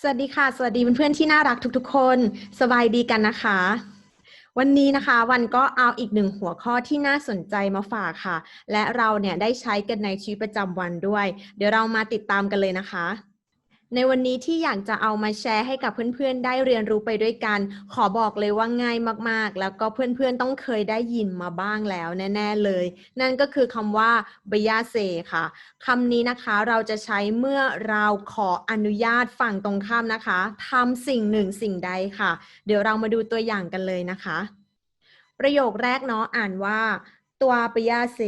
สวัสดีค่ะ สวัสดีเพื่อนๆที่น่ารักทุกๆ คน สบายดีกันนะคะ วันนี้นะคะวันก็เอาอีกหนึ่งหัวข้อที่น่าสนใจมาฝากค่ะ และเราเนี่ยได้ใช้กันในชีวิตประจำวันด้วย เดี๋ยวเรามาติดตามกันเลยนะคะ ในวันนี้ที่อยากจะเอามาแชร์ให้กับเพื่อนๆ ได้เรียนรู้ไปด้วยกัน ขอบอกเลยว่าง่ายมากๆ แล้วก็เพื่อนๆ ต้องเคยได้ยินมาบ้างแล้วแน่ๆเลย นั่นก็คือคำว่าบยาเซค่ะคำนี้นะคะเราจะใช้เมื่อเราขออนุญาตฝั่งตรงข้ามนะคะทำสิ่งหนึ่งสิ่งใดค่ะ เดี๋ยวเรามาดูตัวอย่างกันเลยนะคะ ประโยคแรกเนาะอ่านว่า ตัวบยาเซ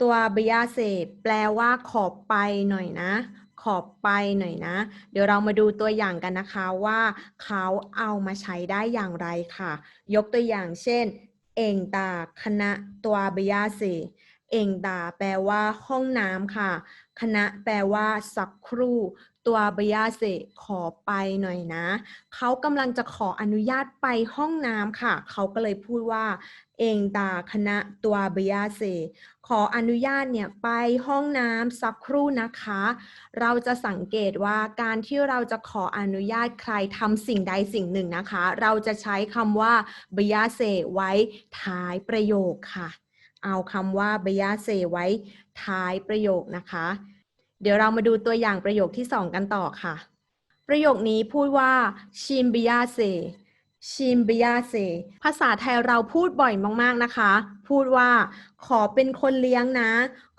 ตัวบยาเซแปลว่าขอไปหน่อยนะ ขอบไปหน่อยนะ เดี๋ยวเรามาดูตัวอย่างกันนะคะว่าเขาเอามาใช้ได้อย่างไรค่ะ ยกตัวอย่างเช่น เองตาคณะตัวบยาสีเองตาแปลว่าห้องน้ำค่ะ คณะแปลว่าสักครู่ ตัวบยาเซขอไปหน่อยนะ เขากำลังจะขออนุญาตไปห้องน้ำค่ะ เขาก็เลยพูดว่า เองตาคณะตัวบยาเซขออนุญาตเนี่ยไปห้องน้ำสักครู่นะคะ เราจะสังเกตว่าการที่เราจะขออนุญาตใครทำสิ่งใดสิ่งหนึ่งนะคะ เราจะใช้คำว่าบยาเซไว้ท้ายประโยคค่ะ เอาคำว่าบยาเซไว้ท้ายประโยคนะคะ เดี๋ยวเรามาดูตัวอย่างประโยคที่สองกันต่อค่ะ ประโยคนี้พูดว่าชิมบยาเซชิมบยาเซภาษาไทยเราพูดบ่อยมาก ๆ นะคะ พูดว่า ขอเป็นคนเลี้ยงนะ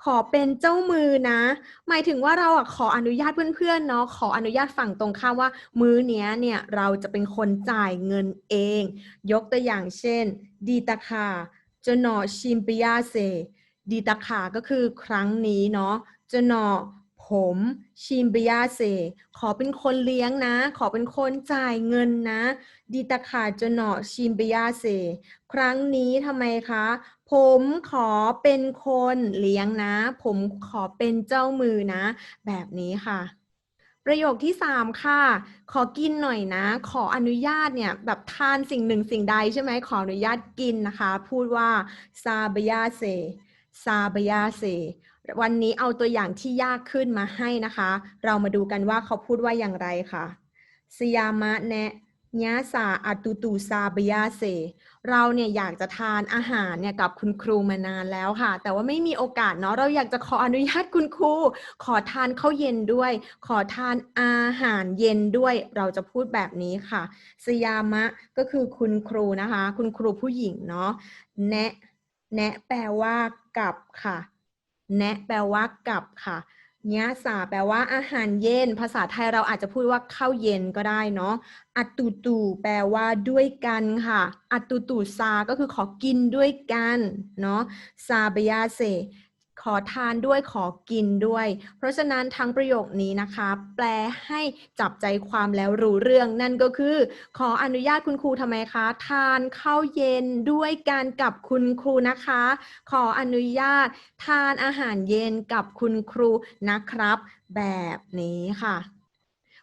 ขอเป็นเจ้ามือนะ หมายถึงว่าเราอะขออนุญาตเพื่อนๆเนาะ ขออนุญาตฝั่งตรงข้ามว่า มื้อเนี้ยเนี่ยเราจะเป็นคนจ่ายเงินเอง ยกตัวอย่างเช่น ดีตาคาจนอชิมปิยาเซ ดีตาคาก็คือครั้งนี้เนาะจนอ ผมชิมปิยาเซขอเป็นคนเลี้ยงนะ ขอเป็นคนจ่ายเงินนะดีตาคาจนอชิมปิยาเซครั้งนี้ทำไมคะ ผมขอเป็นคนเลี้ยงนะ ผมขอเป็นเจ้ามือนะ แบบนี้ค่ะประโยคที่สามค่ะ ขอกินหน่อยนะ ขออนุญาตเนี่ยแบบทานสิ่งหนึ่งสิ่งใดใช่ไหมขออนุญาตกินนะคะ พูดว่าซาบยาเซซาบยาเซ วันนี้เอาตัวอย่างที่ยากขึ้นมาให้นะคะ เรามาดูกันว่าเขาพูดว่าอย่างไรค่ะสยามะแนะญาสาอัตุตูซาบยาเซเราเนี่ยอยากจะทานอาหารเนี่ยกับคุณครูมานานแล้วค่ะ แต่ว่าไม่มีโอกาสเนาะเราอยากจะขออนุญาตคุณครู ขอทานข้าวเย็นด้วย ขอทานอาหารเย็นด้วย เราจะพูดแบบนี้ค่ะสยามะก็คือคุณครูนะคะ คุณครูผู้หญิงเนาะแนะแนะแปลว่ากับค่ะ แนะแปลว่ากับค่ะญาสาแปลว่าอาหารเย็น ภาษาไทยเราอาจจะพูดว่าข้าวเย็นก็ได้เนาะอัตตุตูแปลว่าด้วยกันค่ะอัตตุตูซาก็คือขอกินด้วยกันเนาะซาบยาเซ ขอทานด้วยขอกินด้วย เพราะฉะนั้นทั้งประโยคนี้นะคะ แปลให้จับใจความแล้วรู้เรื่องนั่นก็คือ ขออนุญาตคุณครูทำไมคะ ทานข้าวเย็นด้วยกันกับคุณครูนะคะ ขออนุญาตทานอาหารเย็นกับคุณครูนะครับ แบบนี้ค่ะ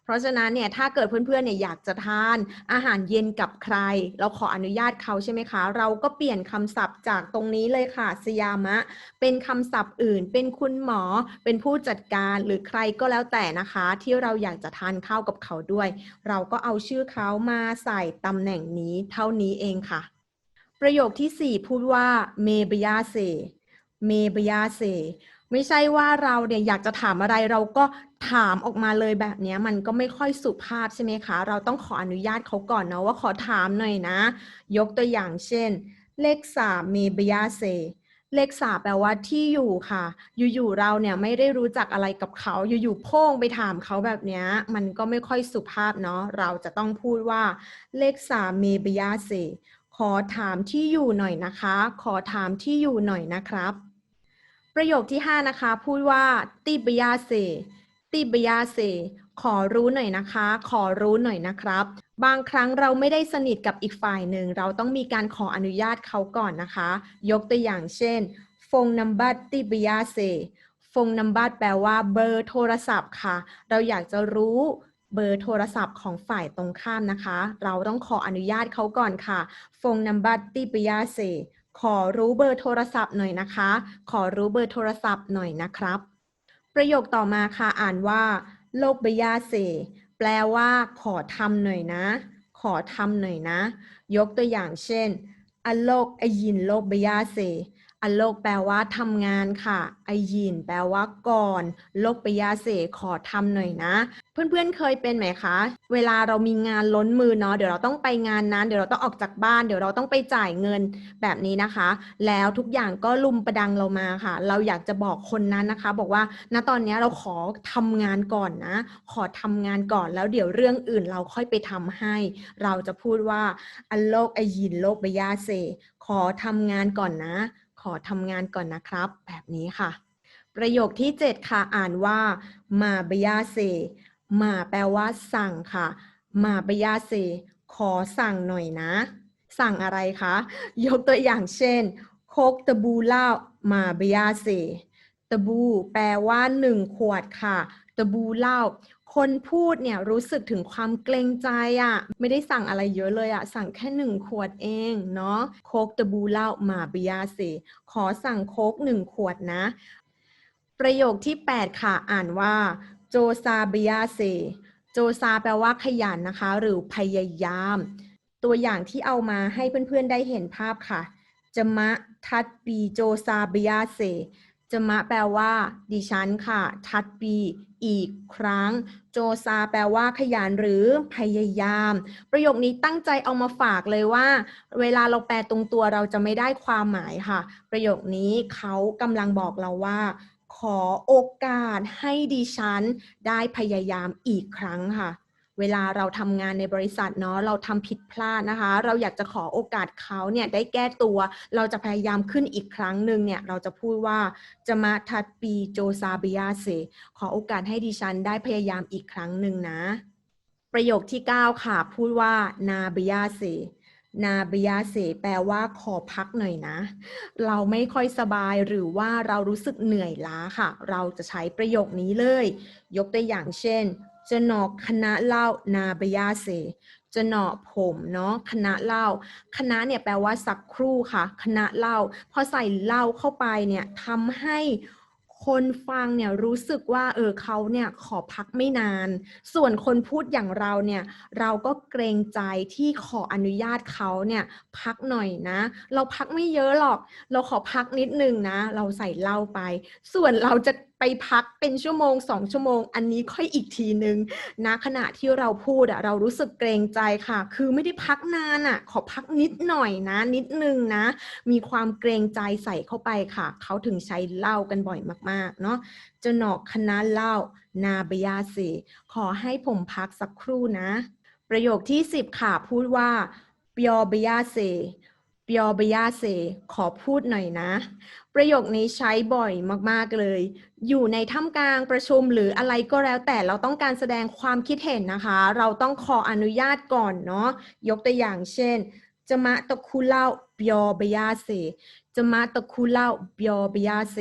เพราะฉะนั้นเนี่ยถ้าเกิดเพื่อนๆเนี่ยอยากจะทานอาหารเย็นกับใคร เราขออนุญาตเขาใช่ไหมคะ เราก็เปลี่ยนคำศัพท์จากตรงนี้เลยค่ะสยามะ เป็นคำศัพท์อื่น เป็นคุณหมอ เป็นผู้จัดการหรือใครก็แล้วแต่นะคะ ที่เราอยากจะทานข้าวกับเขาด้วย เราก็เอาชื่อเขามาใส่ตำแหน่งนี้เท่านี้เองค่ะ ประโยคที่ 4 พูดว่าเมบยาเซเมบยาเซ ไม่ใช่ว่าเราเนี่ยอยากจะถามอะไรเราก็ถามออกมาเลยแบบนี้มันก็ไม่ค่อยสุภาพใช่ไหมคะ เราต้องขออนุญาตเขาก่อนเนาะว่าขอถามหน่อยนะ ยกตัวอย่างเช่น เลขสามเมบยาเซเลขสามแปลว่าที่อยู่ค่ะ อยู่ๆเราเนี่ยไม่ได้รู้จักอะไรกับเขา อยู่ๆโพ่งไปถามเขาแบบนี้มันก็ไม่ค่อยสุภาพเนาะ เราจะต้องพูดว่าเลขสามเมบยาเซขอถามที่อยู่หน่อยนะคะ ขอถามที่อยู่หน่อยนะครับ ประโยคที่ 5 นะคะ พูดว่าติบยาเซติบยาเซขอรู้หน่อยนะคะ ขอรู้หน่อยนะครับ บางครั้งเราไม่ได้สนิทกับอีกฝ่ายหนึ่ง เราต้องมีการขออนุญาตเขาก่อนนะคะ ยกตัวอย่างเช่น ฟงนัมบัตติบยาเซฟงนัมบัตแปลว่าเบอร์โทรศัพท์ค่ะ เราอยากจะรู้เบอร์โทรศัพท์ของฝ่ายตรงข้ามนะคะ เราต้องขออนุญาตเขาก่อนค่ะ ฟงนัมบัตติบยาเซ ขอรู้เบอร์โทรศัพท์หน่อยนะคะ ขอรู้เบอร์โทรศัพท์หน่อยนะครับ ประโยคต่อมาค่ะอ่านว่าโลกบยาเซแปลว่าขอทำหน่อยนะ ขอทำหน่อยนะ ยกตัวอย่างเช่นอโลกอยินโลกบยาเซ อโลกแปลว่าทำงานค่ะอยินแปลว่าก่อน โลกปยาเสขอทำหน่อยนะ เพื่อนๆเคยเป็นไหมคะ เวลาเรามีงานล้นมือเนาะเดี๋ยวเราต้องไปงานนั้น เดี๋ยวเราต้องออกจากบ้าน เดี๋ยวเราต้องไปจ่ายเงินแบบนี้นะคะ แล้วทุกอย่างก็ลุมประดังเรามาค่ะ เราอยากจะบอกคนนั้นนะคะ บอกว่าณตอนนี้เราขอทำงานก่อนนะ ขอทำงานก่อนแล้วเดี๋ยวเรื่องอื่นเราค่อยไปทำให้ เราจะพูดว่าอันโลกอยินโลกบยาเซขอทำงานก่อนนะ ขอทำงานก่อนนะครับ แบบนี้ค่ะ ประโยคที่ 7 ค่ะ อ่านว่ามาบยาเซมาแปลว่าสั่งค่ะ มาบยาเซขอสั่งหน่อยนะ สั่งอะไรคะ ยกตัวอย่างเช่น โคกตะบูเล่ามาบยาเซตะบู แปลว่าหนึ่งขวดค่ะ ตะบูเล่า คนพูดเนี่ยรู้สึกถึงความเกรงใจอะ่ะไม่ได้สั่งอะไรเยอะเลยอะ่ะสั่งแค่หนึ่งขวดเองเนาะโคกตะบูเล่ามาบยาเซขอสั่งโคกหนึ่งขวดนะ ประโยคที่ 8 ค่ะอ่านว่า โจซาบยาเซโจซาแปลว่าขยันนะคะ หรือพยายาม ตัวอย่างที่เอามาให้เพื่อนๆได้เห็นภาพค่ะจมะทัดปีโจซาบยาเซ จะมะแปลว่า ดิฉันค่ะ ทัดปีอีกครั้ง โจซาแปลว่าขยันหรือพยายาม ประโยคนี้ตั้งใจเอามาฝากเลยว่า เวลาเราแปลตรงตัวเราจะไม่ได้ความหมายค่ะ ประโยคนี้เขากำลังบอกเราว่า ขอโอกาสให้ดิฉันได้พยายามอีกครั้งค่ะ เวลาเราทำงานในบริษัทเนาะเราทำผิดพลาดนะคะ เราอยากจะขอโอกาสเขาเนี่ยได้แก้ตัว เราจะพยายามขึ้นอีกครั้งหนึ่งเนี่ยเราจะพูดว่าจะมาทัดปีโจซาบิยาเซขอโอกาสให้ดิฉันได้พยายามอีกครั้งหนึ่งนะ ประโยคที่ 9 ค่ะ พูดว่านาบิยาเซนาบิยาเซแปลว่าขอพักหน่อยนะ เราไม่ค่อยสบายหรือว่าเรารู้สึกเหนื่อยล้าค่ะ เราจะใช้ประโยคนี้เลย ยกตัวอย่างเช่น จะหนอกคณะเล่านาบยาเซจะหนอผมเนาะคณะเล่าคณะเนี่ยแปลว่าสักครู่ค่ะ คณะเล่าพอใส่เล่าเข้าไปเนี่ยทำให้คนฟังเนี่ยรู้สึกว่าเออเขาเนี่ยขอพักไม่นาน ส่วนคนพูดอย่างเราเนี่ยเราก็เกรงใจที่ขออนุญาตเขาเนี่ยพักหน่อยนะ เราพักไม่เยอะหรอก เราขอพักนิดนึงนะ เราใส่เล้าไป ส่วนเราจะ ไปพักเป็นชั่วโมงสองชั่วโมง อันนี้ค่อยอีกทีนึงนะขณะที่เราพูดอะเรารู้สึกเกรงใจค่ะ คือไม่ได้พักนานอะขอพักนิดหน่อยนะ นิดนึงนะ มีความเกรงใจใส่เข้าไปค่ะ เขาถึงใช้เล้ากันบ่อยมากๆ เนาะจะหนอกคณะเล้านาบยาเสขอให้ผมพักสักครู่นะ ประโยคที่ 10 ค่ะ พูดว่าเปียบยาเซ เปียบยาเซขอพูดหน่อยนะ ประโยคนี้ใช้บ่อยมาก ๆ เลย อยู่ในท่ามกลางประชุมหรืออะไรก็แล้วแต่เราต้องการแสดงความคิดเห็นนะคะ เราต้องขออนุญาตก่อนเนาะยกตัวอย่างเช่นจะมาตะคุเล่าเปียบยาเซจะมาตะคุเล่าเปียบยาเซ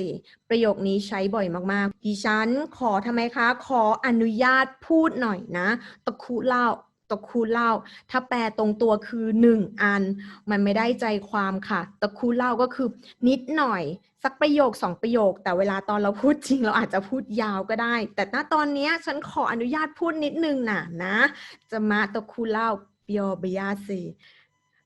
ประโยคนี้ใช้บ่อยมาก ๆ ดิฉันขอทำไมคะ ขออนุญาตพูดหน่อยนะ ตะคุเล่า ตะคูเล่า ถ้าแปลตรงตัวคือหนึ่งอัน มันไม่ได้ใจความค่ะ ตะคูเล่าก็คือ นิดหน่อย สักประโยคสองประโยค แต่เวลาตอนเราพูดจริง เราอาจจะพูดยาวก็ได้ แต่ณตอนนี้ฉันขออนุญาตพูดนิดนึงนะนะ จะมาตะคูเล่าเปียวเบียสี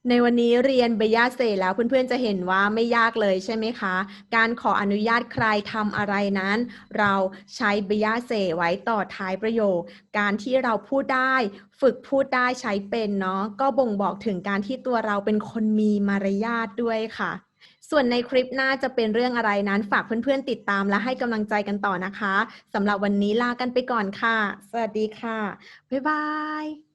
ในวันนี้เรียนเบยาเซแล้วเพื่อนๆจะเห็นว่าไม่ยากเลยใช่ไหมคะ การขออนุญาตใครทำอะไรนั้น เราใช้เบยาเซไว้ต่อท้ายประโยค การที่เราพูดได้ ฝึกพูดได้ใช้เป็นเนาะก็บ่งบอกถึงการที่ตัวเราเป็นคนมีมารยาทด้วยค่ะ ส่วนในคลิปหน้าจะเป็นเรื่องอะไรนั้นฝากเพื่อนๆติดตามและให้กำลังใจกันต่อนะคะสำหรับวันนี้ลากันไปก่อนค่ะ สวัสดีค่ะบ๊ายบาย